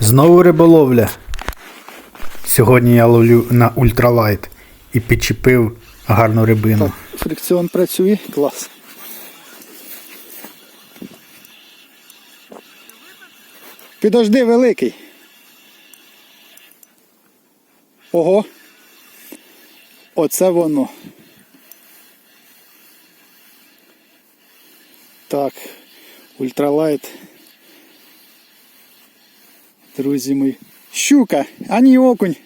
Знову риболовля. Сьогодні я ловлю на ультралайт і підчепив гарну рибину. Фрикціон працює, клас. Підожди великий. Ого. Оце воно. Так, ультралайт. Друзі мої. Щука, а ні окунь.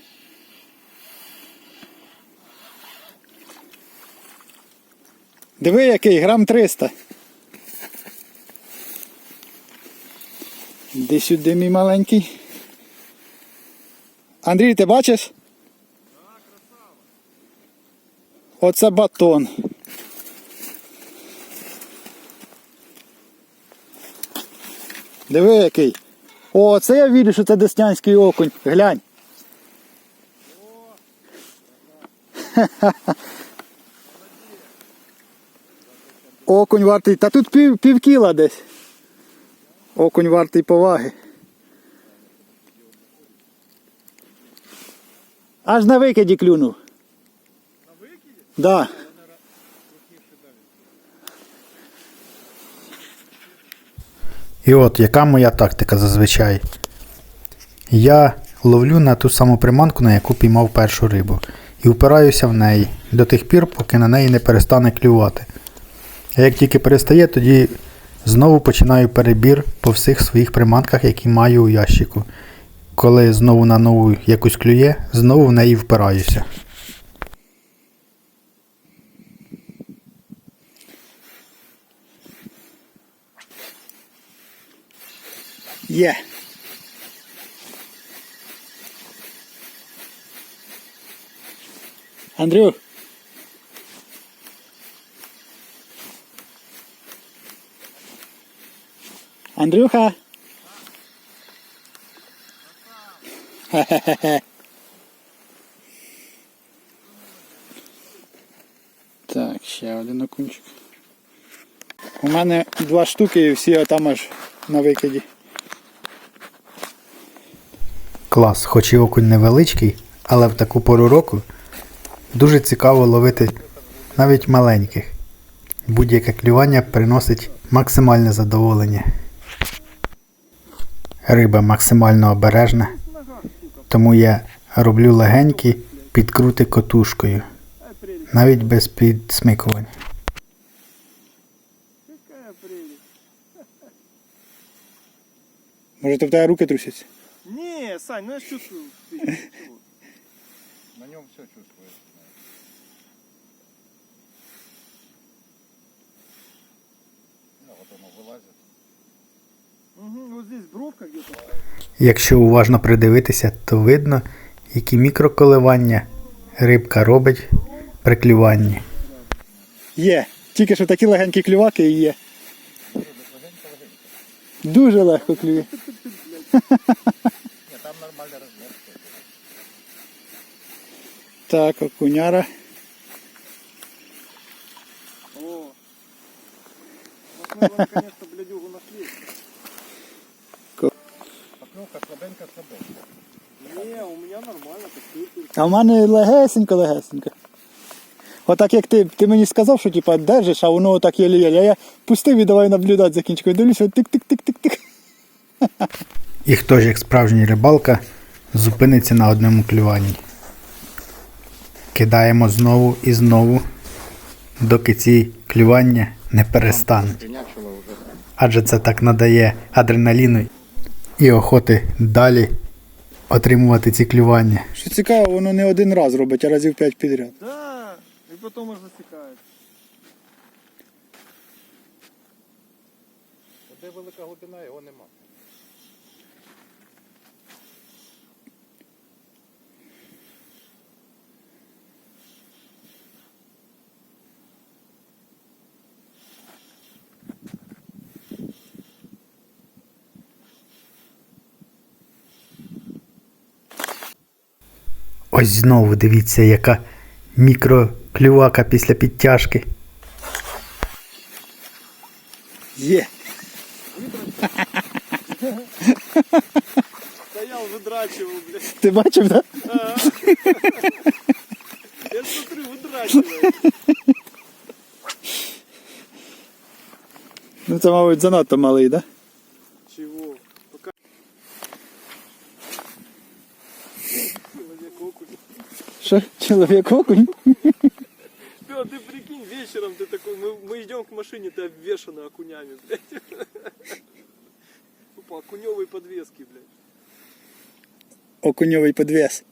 Диви який, грам 300. Іди сюди, мій маленький. Андрій, ти бачиш? Оце батон. Диви який. О, це я вірю, що це деснянський окунь. Глянь. Окунь вартий. Та тут пів, пів кіла десь. Окунь вартий поваги. Аж на викиді клюнув. На викиді? Да. І от яка моя тактика зазвичай. Я ловлю на ту саму приманку, на яку піймав першу рибу, і впираюся в неї до тих пір, поки на неї не перестане клювати. А як тільки перестає, тоді знову починаю перебір по всіх своїх приманках, які маю у ящику. Коли знову на нову якусь клює, знову в неї впираюся. Є. Андрю. Андрюха. Хе-хе-хе. Так, ще один окунчик. У мене два штуки і всі отам аж на викиді. Клас, хоч і окунь невеличкий, але в таку пору року дуже цікаво ловити навіть маленьких. Будь-яке клювання приносить максимальне задоволення. Риба максимально обережна, тому я роблю легенькі підкрути котушкою, навіть без підсмикувань. Може, то в тебе руки трусяться? Не, Сань, ну я ж чувствую. На нем все чувствуется. Да, вот оно вылазит. Угу, вот здесь бровка где-то. Якщо уважно придивитися, то видно, які мікроколивання рибка робить при клюванні. Є. Тільки що такі легенькі клюваки і є. Дуже легко клює. Так, окуняра. О. Вот мы наконец-то блядюгу нашли. Поклевка слабенько слабенько. Не, у меня нормально, так. А в мене легесенько, легесенько. Отак як ти, ти мені сказав, що типа держиш, а воно отак єлі-єлі. А я пустив і давай наблюдати за кінчикою. Дивлюся, тик-тик-тик-тик-тик. І хто ж, як справжній рибалка, зупиниться на одному клюванні. Кидаємо знову і знову, доки ці клювання не перестануть. Адже це так надає адреналіну і охоти далі отримувати ці клювання. Що цікаво, воно не один раз робить, а разів п'ять підряд. Да, и потом аж засекает. Де велика глибина, його нема. Ось знову дивіться, яка мікроклювака після підтяжки. Є. Да выдрачивал, блядь. Ти бачив, так? Да? Я смотрю, выдрачивает. Ну це, мабуть, занадто малий, так? Да? Що, чоловік окунь? Пё, ты прикинь, вечером ты такой, мы, мы идем к машине, ты обвешана окунями, блядь. По окуневой подвеске, блядь. Окуньовий подвес.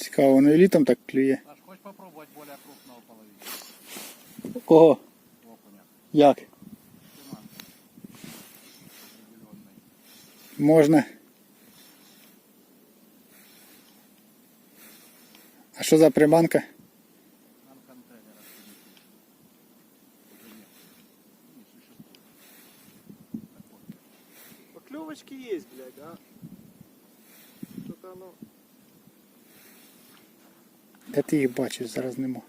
Цікаво, воно і літом так клює. Аж хочешь попробовать более крупного половить? Кого? Окуня. Як? Можна. А що за приманка? Нам контейнер. Поклевочки есть, блядь, а? Что-то оно... Де ти їх бачиш? Зараз нема.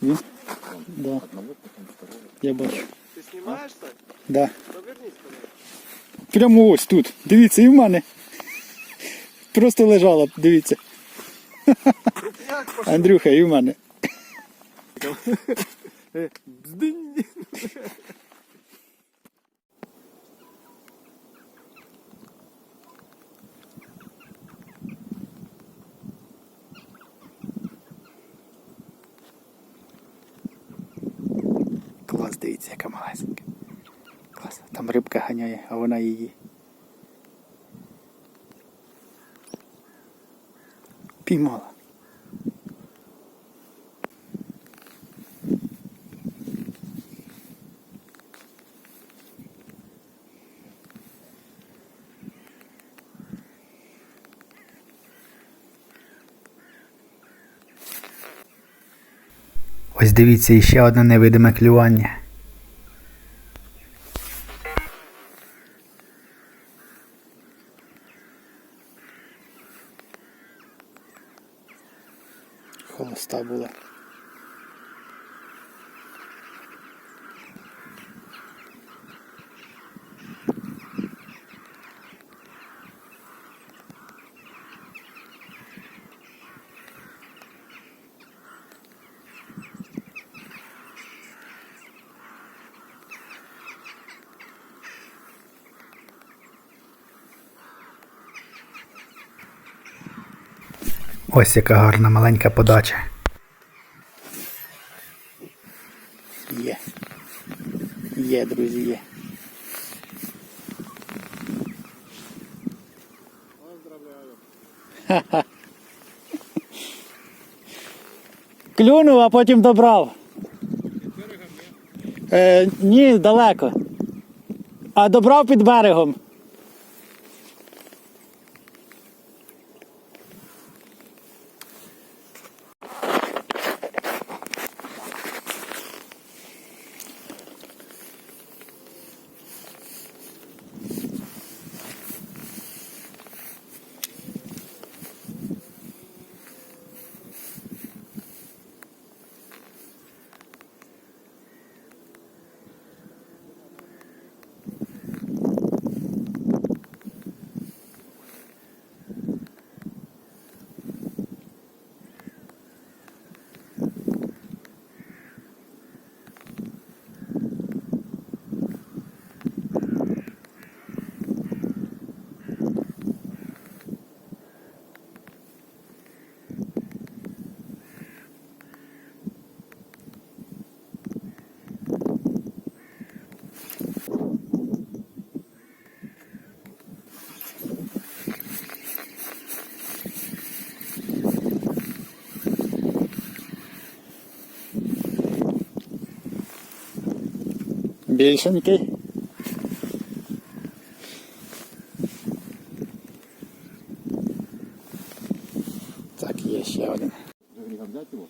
Ні? Да, я бачу. Ты снимаешь так? Да. Прямо ось тут. Дивіться, і в мене. Просто лежала, дивіться. Андрюха, і в мене. Клас, дивіться, яка малесенька. Клас. Там рибка ганяє, а вона її. Піймала. Ось дивіться, іще одне невидиме клювання. Холоста була. Ось яка гарна маленька подача. Є. Є, друзі, є. Поздравляю. Клюнув, а потім добрав. Е, ні, далеко. А добрав під берегом. Більшенький. Так, є ще один. взять его?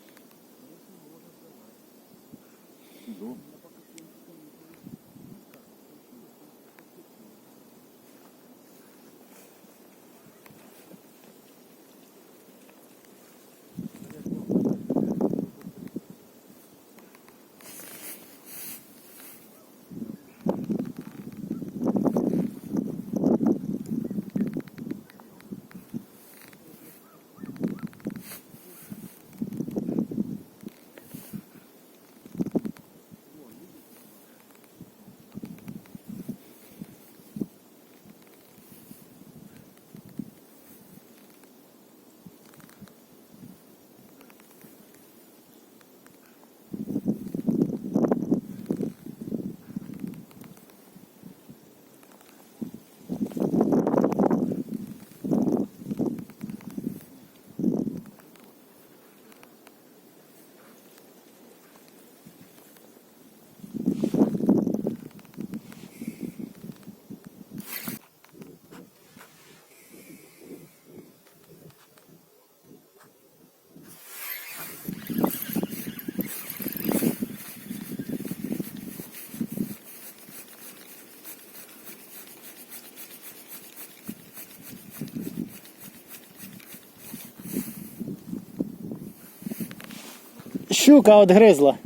Щука отгризла.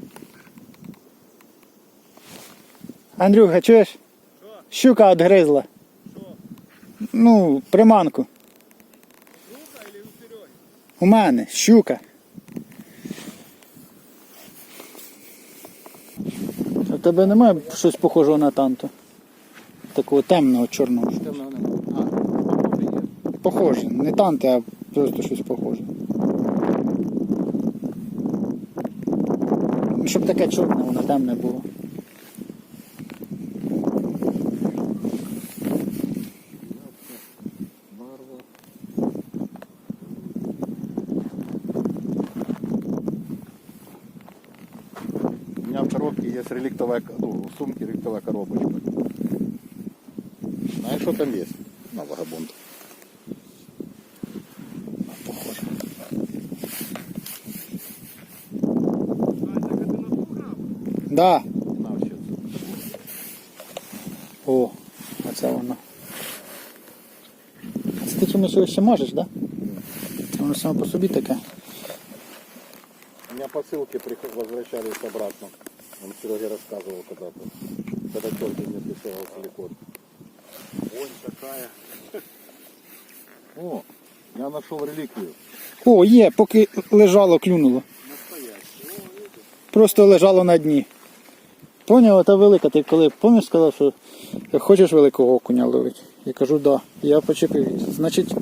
Андрюха, чуєш? Щука отгризла. Ну, приманку. Щука или У мене щука. У тебе немає щось похожого на танту? Такого темного чорного. Темного нема. А, похоже є. Похоже. Не танти, а просто щось похоже. Щоб таке чорне, воно темне було. У меня в коробке есть реликтовая, ну, в сумке реликтовая коробочка. Знаешь, что там есть? На вагабунт. Да. На, вообще. О, оце воно. А Це ти чимось його ще можеш, так? Да? Воно само по собі таке. У меня посылки приход- возвращались обратно. Он Сереге рассказывал когда-то. Когда только мне присылал силикон. Ой, такая. О, я нашел реликвию. О, є, поки лежало, клюнуло. Просто лежало на дні. Поняв, та велика, ти коли пам'ятаєш, сказав, що хочеш великого окуня ловити? Я кажу, да. Я почепив її. Значить,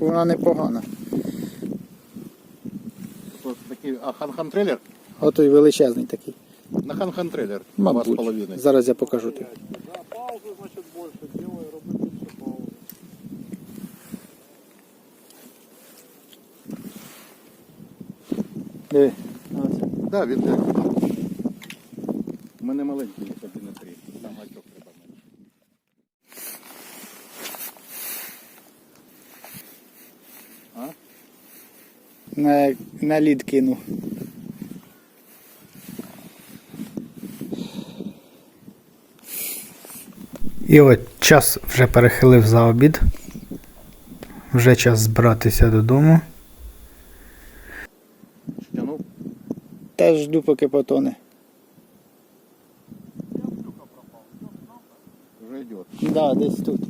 вона непогана. А хан-хан трейлер? Отой величезний такий. На хан-хан трейлер. Мабуть. Зараз я покажу тобі. Да, паузу, значит, больше делай, роби більше паузу. Диви. Оце. Да, він так. У мене маленький є 1,3. Там гачок треба менше. А? На, на лід кинув. І от час вже перехилив за обід. Вже час збиратися додому. Теж жду, поки потоне. Йде. Да, десь тут.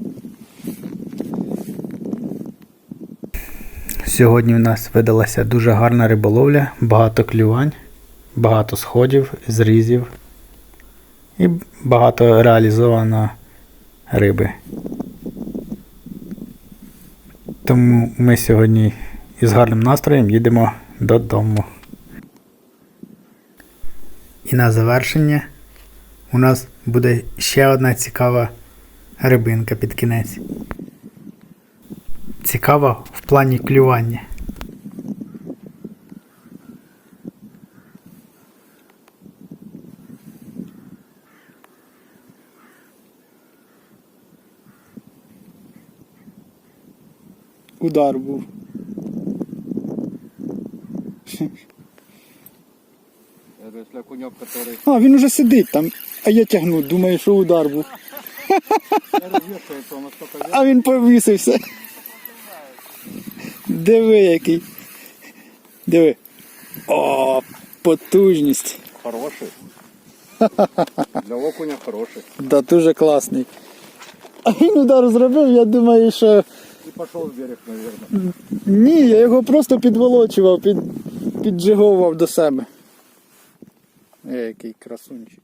Сьогодні в нас видалася дуже гарна риболовля, багато клювань, багато сходів, зрізів і багато реалізовано риби. Тому ми сьогодні із гарним настроєм їдемо додому. І на завершення у нас буде ще одна цікава рибинка під кінець. Цікава в плані клювання. Удар був. А, він уже сидить там, а я тягну, думаю, що удар був. А він повісився. Диви який. Диви. О, потужність. хороший. Для окуня хороший. Да, дуже класний. А він удар зробив, я думаю, що И пошел в берег, наверное. ні, я його просто підволочував, під, піджиговував до себе. Е, Який красунчик.